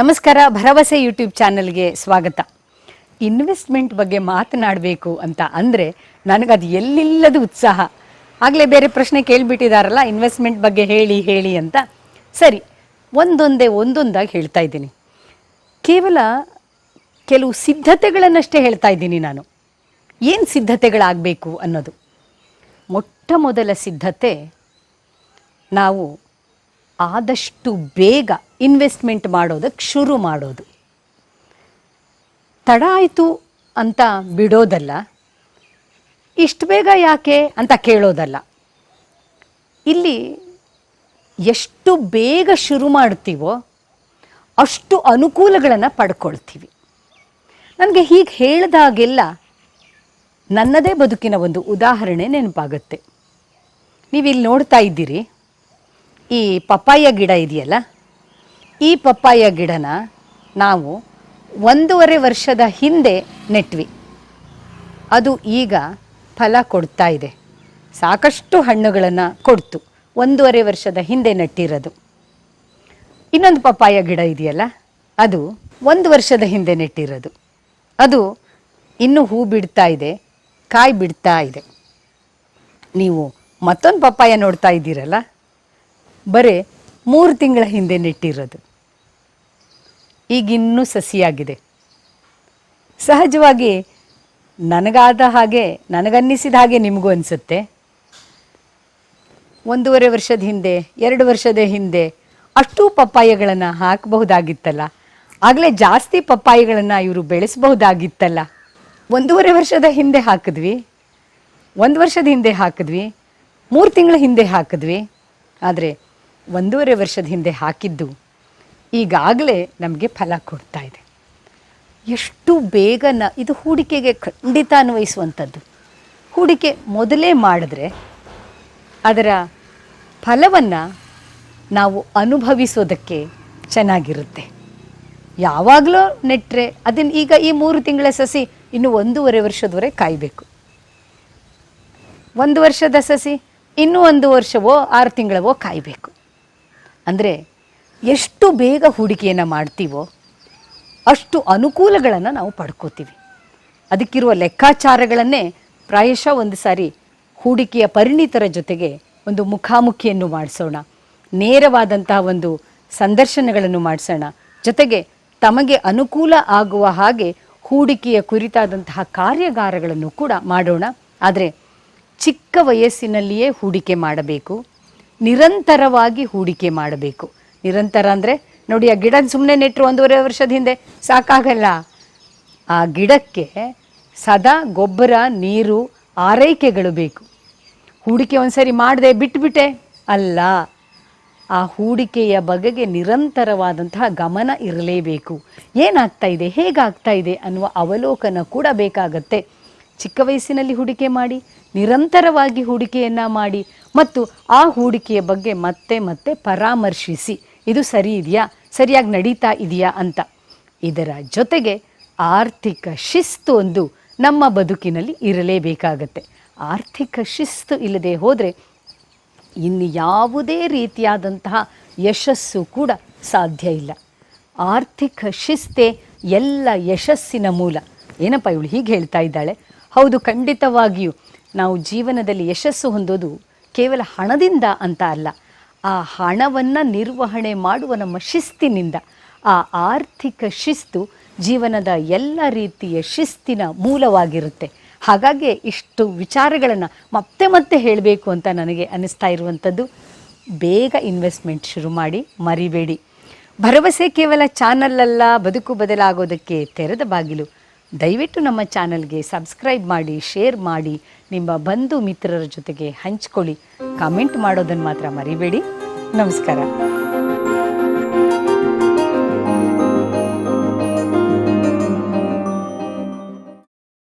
ನಮಸ್ಕಾರ, ಭರವಸೆ ಯೂಟ್ಯೂಬ್ ಚಾನಲ್ಗೆ ಸ್ವಾಗತ. ಇನ್ವೆಸ್ಟ್ಮೆಂಟ್ ಬಗ್ಗೆ ಮಾತನಾಡಬೇಕು ಅಂತ ಅಂದರೆ ನನಗದು ಎಲ್ಲಿಲ್ಲದ ಉತ್ಸಾಹ. ಆಗಲೇ ಬೇರೆ ಪ್ರಶ್ನೆ ಕೇಳಿಬಿಟ್ಟಿದಾರಲ್ಲ, ಇನ್ವೆಸ್ಟ್ಮೆಂಟ್ ಬಗ್ಗೆ ಹೇಳಿ ಹೇಳಿ ಅಂತ. ಸರಿ, ಒಂದೊಂದೇ ಒಂದೊಂದಾಗಿ ಹೇಳ್ತಾ ಇದ್ದೀನಿ. ಕೇವಲ ಕೆಲವು ಸಿದ್ಧತೆಗಳನ್ನಷ್ಟೇ ಹೇಳ್ತಾ ಇದ್ದೀನಿ ನಾನು. ಏನು ಸಿದ್ಧತೆಗಳಾಗಬೇಕು ಅನ್ನೋದು? ಮೊಟ್ಟ ಮೊದಲ ಸಿದ್ಧತೆ ನಾವು ಆದಷ್ಟು ಬೇಗ ಇನ್ವೆಸ್ಟ್ಮೆಂಟ್ ಮಾಡೋದಕ್ಕೆ ಶುರು ಮಾಡೋದು. ತಡ ಆಯಿತು ಅಂತ ಬಿಡೋದಲ್ಲ. ಇಷ್ಟು ಬೇಗ ಯಾಕೆ ಅಂತ ಕೇಳೋದಲ್ಲ. ಇಲ್ಲಿ ಎಷ್ಟು ಬೇಗ ಶುರು ಮಾಡ್ತೀವೋ ಅಷ್ಟು ಅನುಕೂಲಗಳನ್ನು ಪಡ್ಕೊಳ್ತೀವಿ. ನನಗೆ ಹೀಗೆ ಹೇಳಿದಾಗೆಲ್ಲ ನನ್ನದೇ ಬದುಕಿನ ಒಂದು ಉದಾಹರಣೆ ನೆನಪಾಗುತ್ತೆ. ನೀವಿಲ್ಲಿ ನೋಡ್ತಾ ಇದ್ದೀರಿ, ಈ ಪಪ್ಪಾಯ ಗಿಡ ಇದೆಯಲ್ಲ? ಈ ಪಪ್ಪಾಯ ಗಿಡನ ನಾವು ಒಂದೂವರೆ ವರ್ಷದ ಹಿಂದೆ ನೆಟ್ವಿ. ಅದು ಈಗ ಫಲ ಕೊಡ್ತಾ ಇದೆ. ಸಾಕಷ್ಟು ಹಣ್ಣುಗಳನ್ನು ಕೊಡ್ತು. ಒಂದೂವರೆ ವರ್ಷದ ಹಿಂದೆ ನೆಟ್ಟಿರೋದು. ಇನ್ನೊಂದು ಪಪ್ಪಾಯ ಗಿಡ ಇದೆಯಲ್ಲ, ಅದು ಒಂದು ವರ್ಷದ ಹಿಂದೆ ನೆಟ್ಟಿರೋದು. ಅದು ಇನ್ನೂ ಹೂ ಬಿಡ್ತಾ ಇದೆ, ಕಾಯಿ ಬಿಡ್ತಾ ಇದೆ. ನೀವು ಮತ್ತೊಂದು ಪಪ್ಪಾಯ ನೋಡ್ತಾ ಇದ್ದೀರಲ್ಲ, ಬರೀ ಮೂರು ತಿಂಗಳ ಹಿಂದೆ ನೆಟ್ಟಿರೋದು. ಈಗಿನ್ನೂ ಸಸಿಯಾಗಿದೆ. ಸಹಜವಾಗಿ ನನಗಾದ ಹಾಗೆ, ನನಗನ್ನಿಸಿದ ಹಾಗೆ ನಿಮಗೂ ಅನಿಸುತ್ತೆ. ಒಂದೂವರೆ ವರ್ಷದ ಹಿಂದೆ, ಎರಡು ವರ್ಷದ ಹಿಂದೆ ಅಷ್ಟು ಪಪ್ಪಾಯಗಳನ್ನು ಹಾಕಬಹುದಾಗಿತ್ತಲ್ಲ. ಆಗಲೇ ಜಾಸ್ತಿ ಪಪ್ಪಾಯಿಗಳನ್ನು ಇವರು ಬೆಳೆಸಬಹುದಾಗಿತ್ತಲ್ಲ. ಒಂದೂವರೆ ವರ್ಷದ ಹಿಂದೆ ಹಾಕಿದ್ವಿ, ಒಂದು ವರ್ಷದ ಹಿಂದೆ ಹಾಕಿದ್ವಿ, ಮೂರು ತಿಂಗಳ ಹಿಂದೆ ಹಾಕಿದ್ವಿ. ಆದರೆ ಒಂದೂವರೆ ವರ್ಷದ ಹಿಂದೆ ಹಾಕಿದ್ದು ಈಗಾಗಲೇ ನಮಗೆ ಫಲ ಕೊಡ್ತಾ ಇದೆ. ಎಷ್ಟು ಬೇಗನ ಇದು ಹೂಡಿಕೆಗೆ ಖಂಡಿತ ಅನ್ವಯಿಸುವಂಥದ್ದು. ಹೂಡಿಕೆ ಮೊದಲೇ ಮಾಡಿದ್ರೆ ಅದರ ಫಲವನ್ನು ನಾವು ಅನುಭವಿಸೋದಕ್ಕೆ ಚೆನ್ನಾಗಿರುತ್ತೆ. ಯಾವಾಗಲೂ ನೆಟ್ಟರೆ ಅದನ್ನು ಈಗ ಈ ಮೂರು ತಿಂಗಳ ಸಸಿ ಇನ್ನು ಒಂದೂವರೆ ವರ್ಷದವರೆಗೆ ಕಾಯಬೇಕು. ಒಂದು ವರ್ಷದ ಸಸಿ, ಇನ್ನೂ ಒಂದು ವರ್ಷವೋ, ಆರು ತಿಂಗಳವೋ ಕಾಯಬೇಕು. ಅಂದರೆ ಎಷ್ಟು ಬೇಗ ಹೂಡಿಕೆಯನ್ನು ಮಾಡ್ತೀವೋ ಅಷ್ಟು ಅನುಕೂಲಗಳನ್ನು ನಾವು ಪಡ್ಕೋತೀವಿ. ಅದಕ್ಕಿರುವ ಲೆಕ್ಕಾಚಾರಗಳನ್ನೇ ಪ್ರಾಯಶಃ ಒಂದು ಸಾರಿ ಹೂಡಿಕೆಯ ಪರಿಣಿತರ ಜೊತೆಗೆ ಒಂದು ಮುಖಾಮುಖಿಯನ್ನು ಮಾಡಿಸೋಣ. ನೇರವಾದಂತಹ ಒಂದು ಸಂದರ್ಶನಗಳನ್ನು ಮಾಡಿಸೋಣ. ಜೊತೆಗೆ ತಮಗೆ ಅನುಕೂಲ ಆಗುವ ಹಾಗೆ ಹೂಡಿಕೆಯ ಕುರಿತಾದಂತಹ ಕಾರ್ಯಾಗಾರಗಳನ್ನು ಕೂಡ ಮಾಡೋಣ. ಆದರೆ ಚಿಕ್ಕ ವಯಸ್ಸಿನಲ್ಲಿಯೇ ಹೂಡಿಕೆ ಮಾಡಬೇಕು. ನಿರಂತರವಾಗಿ ಹೂಡಿಕೆ ಮಾಡಬೇಕು. ನಿರಂತರ ಅಂದರೆ ನೋಡಿ, ಆ ಗಿಡ ಸುಮ್ಮನೆ ನೆಟ್ಟರು ಒಂದೂವರೆ ವರ್ಷದ ಹಿಂದೆ ಸಾಕಾಗಲ್ಲ. ಆ ಗಿಡಕ್ಕೆ ಸದಾ ಗೊಬ್ಬರ, ನೀರು, ಆರೈಕೆಗಳು ಬೇಕು. ಹೂಡಿಕೆ ಒಂದ್ಸರಿ ಮಾಡದೆ ಬಿಟ್ಬಿಟ್ಟೆ. ಅಲ್ಲ, ಆ ಹೂಡಿಕೆಯ ಬಗೆಗೆ ನಿರಂತರವಾದಂತಹ ಗಮನ ಇರಲೇಬೇಕು. ಏನಾಗ್ತಾ ಇದೆ, ಹೇಗಾಗ್ತಾ ಇದೆ ಅನ್ನುವ ಅವಲೋಕನ ಕೂಡ ಬೇಕಾಗತ್ತೆ. ಚಿಕ್ಕ ವಯಸ್ಸಿನಲ್ಲಿ ಹೂಡಿಕೆ ಮಾಡಿ, ನಿರಂತರವಾಗಿ ಹೂಡಿಕೆಯನ್ನು ಮಾಡಿ, ಮತ್ತು ಆ ಹೂಡಿಕೆಯ ಬಗ್ಗೆ ಮತ್ತೆ ಮತ್ತೆ ಪರಾಮರ್ಶಿಸಿ. ಇದು ಸರಿ ಇದೆಯಾ? ಸರಿಯಾಗಿ ನಡೀತಾ ಇದೆಯಾ ಅಂತ. ಇದರ ಜೊತೆಗೆ ಆರ್ಥಿಕ ಶಿಸ್ತು ಒಂದು ನಮ್ಮ ಬದುಕಿನಲ್ಲಿ ಇರಲೇಬೇಕಾಗತ್ತೆ. ಆರ್ಥಿಕ ಶಿಸ್ತು ಇಲ್ಲದೆ ಹೋದರೆ ಇನ್ನು ಯಾವುದೇ ರೀತಿಯಾದಂತಹ ಯಶಸ್ಸು ಕೂಡ ಸಾಧ್ಯ ಇಲ್ಲ. ಆರ್ಥಿಕ ಶಿಸ್ತೇ ಎಲ್ಲ ಯಶಸ್ಸಿನ ಮೂಲ. ಏನಪ್ಪ ಇವಳು ಹೀಗೆ ಹೇಳ್ತಾ ಇದ್ದಾಳೆ? ಹೌದು, ಖಂಡಿತವಾಗಿಯೂ ನಾವು ಜೀವನದಲ್ಲಿ ಯಶಸ್ಸು ಹೊಂದೋದು ಕೇವಲ ಹಣದಿಂದ ಅಂತ ಅಲ್ಲ. ಆ ಹಣವನ್ನು ನಿರ್ವಹಣೆ ಮಾಡುವ ನಮ್ಮ ಶಿಸ್ತಿನಿಂದ, ಆ ಆರ್ಥಿಕ ಶಿಸ್ತು ಜೀವನದ ಎಲ್ಲ ರೀತಿಯ ಶಿಸ್ತಿನ ಮೂಲವಾಗಿರುತ್ತೆ. ಹಾಗಾಗಿ ಇಷ್ಟು ವಿಚಾರಗಳನ್ನು ಮತ್ತೆ ಮತ್ತೆ ಹೇಳಬೇಕು ಅಂತ ನನಗೆ ಅನ್ನಿಸ್ತಾ ಇರುವಂಥದ್ದು. ಬೇಗ ಇನ್ವೆಸ್ಟ್ಮೆಂಟ್ ಶುರು ಮಾಡಿ, ಮರಿಬೇಡಿ. ಭರವಸೆ ಕೇವಲ ಚಾನಲ್ ಅಲ್ಲ ಬದುಕು ಬದಲಾಗೋದಕ್ಕೆ ತೆರೆದ ಬಾಗಿಲು. ದಯವಿಟ್ಟು ನಮ್ಮ ಚಾನಲ್ಗೆ ಸಬ್ಸ್ಕ್ರೈಬ್ ಮಾಡಿ, ಶೇರ್ ಮಾಡಿ, ನಿಮ್ಮ ಬಂಧು ಮಿತ್ರರ ಜೊತೆಗೆ ಹಂಚ್ಕೊಳ್ಳಿ. ಕಾಮೆಂಟ್ ಮಾಡೋದನ್ನು ಮಾತ್ರ ಮರಿಬೇಡಿ. ನಮಸ್ಕಾರ.